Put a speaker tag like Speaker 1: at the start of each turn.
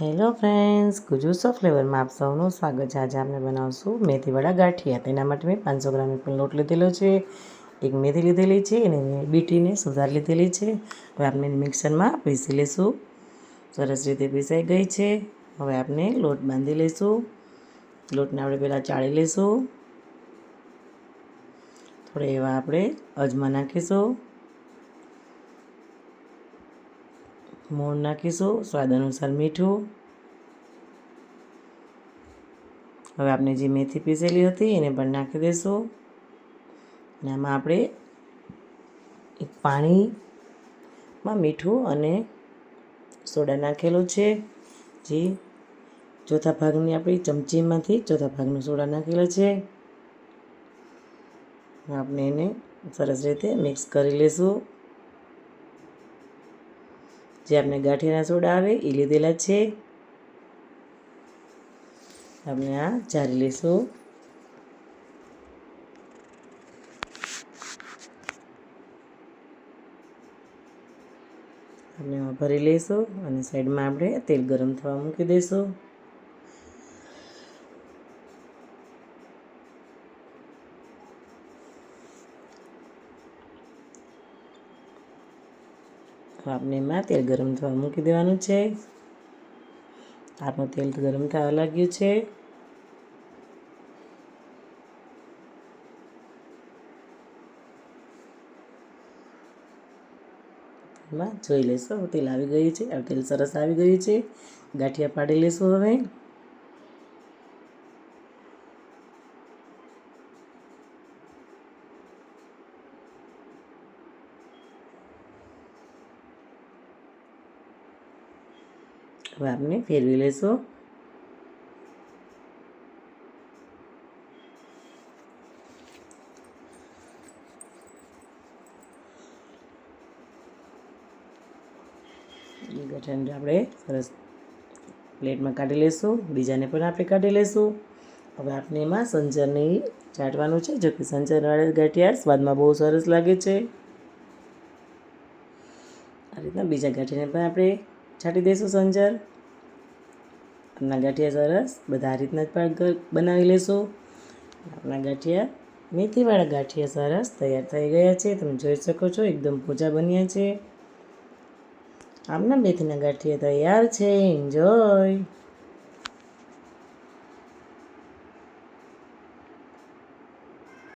Speaker 1: Hello friends Gujjus of ફ્લેવરમાં આપ સૌનું સ્વાગત છે. આજે આપણે બનાવશું મેથીવાળા ગાંઠિયા. તેના માટે મેં પાંચસો ગ્રામ પણ લોટ લીધેલો છે, એક મેથી લીધેલી છે અને મેં બીટીને સુધાર લીધેલી છે. હવે આપણે મિક્સરમાં પીસી લઈશું સરસ રીતે પીસાઈ ગઈ છે. હવે આપણે લોટ બાંધી લઈશું લોટને આપણે પહેલાં ચાળી લઈશું થોડા એવા આપણે અજમા નાખીશું. મોણ નાખીશું, સ્વાદ અનુસાર મીઠું. હવે આપણે જે મેથી પીસેલી હતી એને પણ નાખી દઈશું અને આમાં આપણે એક પાણીમાં મીઠું અને સોડા નાખેલું છે. જે ચોથા ભાગની આપણી ચમચીમાંથી ચોથા ભાગનો સોડા નાખેલો છે. આપણે એને સરસ રીતે મિક્સ કરી લઈશું જે આપણે ગાંઠિયાના સોડા આવે એ લીધેલા છે. આપણે આ ચારી લઈશું. આપણે ભરી લઈશું અને સાઈડમાં આપણે તેલ ગરમ થવા મૂકી દઈશું. આપણે એમાં તેલ ગરમ થવા મૂકી દેવાનું છે. આપણું તેલ ગરમ થવા લાગ્યું છે. એમાં જોઈ લેશો, તેલ આવી ગયું છે. તેલ સરસ આવી ગયું છે. ગાંઠિયા પાડી લેશું હવે. હવે આપણે ફેરવી લઈશું ગઠન આપણે સરસ પ્લેટમાં કાઢી લઈશું બીજાને પણ આપણે કાઢી લઈશું હવે આપણે એમાં સંચરની ચાટવાનું છે. જો કે ગાંઠિયા સ્વાદમાં બહુ સરસ લાગે છે. આ રીતના બીજા ગાંઠિયાને પણ આપણે છાંટી દઈશું સંજર. આપણા ગાંઠિયા સરસ, બધા રીતના જ બનાવી લેશું. આપણા ગાંઠિયા, મેથીવાળા ગાંઠિયા સરસ તૈયાર થઈ ગયા છે. તમે જોઈ શકો છો, એકદમ પોચા બન્યા છે. આમના મેથીના ગાંઠિયા તૈયાર છે. એન્જોય